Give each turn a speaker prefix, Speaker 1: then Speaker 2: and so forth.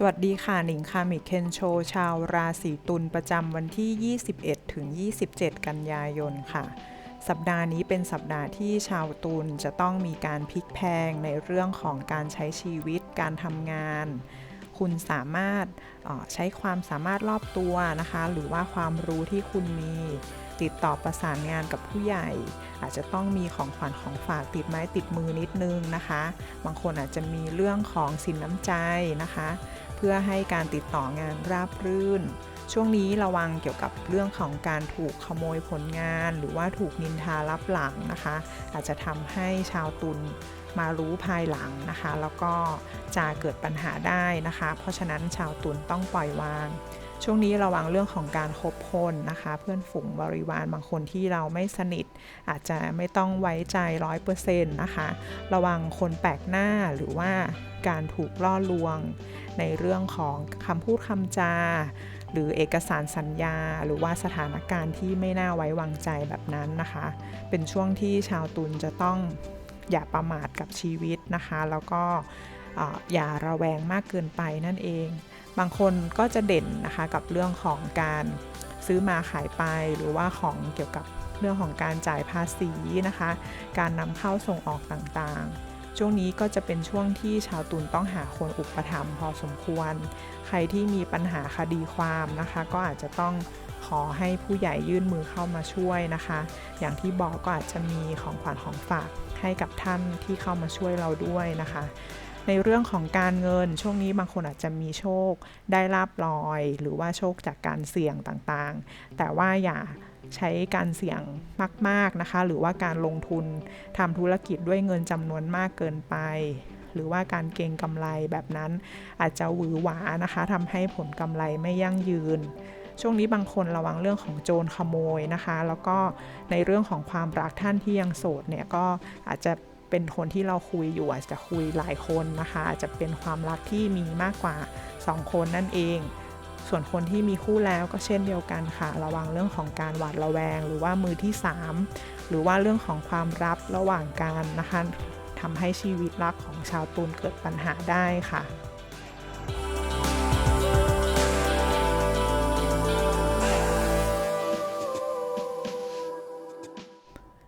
Speaker 1: สวัสดีค่ะหนิงคามิเคนโช ชาวราศีตุลประจำวันที่ 21 ถึง 27 กันยายนค่ะ สัปดาห์นี้เป็นสัปดาห์ที่ชาวตุลจะต้องมีการพลิกแพงในเรื่องของการใช้ชีวิตการทำงาน คุณสามารถออใช้ความสามารถรอบตัวนะคะ หรือว่าความรู้ที่คุณมี ติดต่อประสานงานกับผู้ใหญ่ อาจจะต้องมีของขวัญของฝากติดไม้ติดมือนิดนึงนะคะ บางคนอาจจะมีเรื่องของสินน้ำใจนะคะ เพื่อให้การติดต่องานราบรื่น ช่วงนี้ระวังเกี่ยวกับเรื่องของการถูกขโมยผลงาน หรือว่าถูกนินทารับหลังนะคะ อาจจะทำให้ชาวตุลมารู้ภายหลังนะคะ แล้วก็จะเกิดปัญหาได้นะคะ เพราะฉะนั้นชาวตุลต้องปล่อยวาง ช่วงนี้ระวังเรื่องของการคบคนนะคะ เพื่อนฝูงบริวารบางคนที่เราไม่สนิท อาจจะไม่ต้องไว้ใจร้อยเปอร์เซ็นต์นะคะ ระวังคนแปลกหน้าหรือว่าการถูกล่อลวง ในเรื่องของคำพูดคำจา หรือเอกสารสัญญา หรือว่าสถานการณ์ที่ไม่น่าไว้วางใจแบบนั้นนะคะ เป็นช่วงที่ชาวตุลจะต้องอย่าประมาทกับชีวิตนะคะ แล้วก็อย่าระแวงมากเกินไปนั่นเอง บางคนก็จะเด่นนะคะกับเรื่องของการซื้อมาขายไปหรือว่าของเกี่ยวกับเรื่องของการจ่ายภาษีนะคะ การนำเข้าส่งออกต่างๆ ช่วงนี้ก็จะเป็นช่วงที่ชาวตุลต้องหาคนอุปถัมภ์พอสมควร ใครที่มีปัญหาคดีความนะคะ ก็อาจจะต้องขอให้ผู้ใหญ่ยื่นมือเข้ามาช่วยนะคะ อย่างที่บอกก็อาจจะมีของขวัญของฝากให้กับท่านที่เข้ามาช่วยเราด้วยนะคะ ในเรื่องของการเงินช่วงนี้บางคนอาจจะมีโชคได้ลาบลอย หรือว่าโชคจากการเสี่ยงต่างๆ แต่ว่าอย่าใช้การเสี่ยงมากๆนะคะ หรือว่าการลงทุนทำธุรกิจด้วยเงินจำนวนมากเกินไป หรือว่าการเก็งกำไรแบบนั้นอาจจะหวือหวานะคะทำให้ผลกำไรไม่ยั่งยืน ช่วงนี้บางคนระวังเรื่องของโจรขโมยนะคะ แล้วก็ในเรื่องของความรักท่านที่ยังโสดเนี่ยก็อาจจะ เป็นคนที่เราคุยอยู่อาจจะคุยหลายคนนะคะอาจจะเป็นความรักที่มีมากกว่า 2 คนนั่นเอง ส่วนคนที่มีคู่แล้วก็เช่นเดียวกันค่ะ ระวังเรื่องของการหวาดระแวง หรือว่ามือที่ 3 หรือว่าเรื่องของความรับระหว่างกันนะคะทำให้ชีวิตรักของชาวตุลเกิดปัญหาได้ค่ะ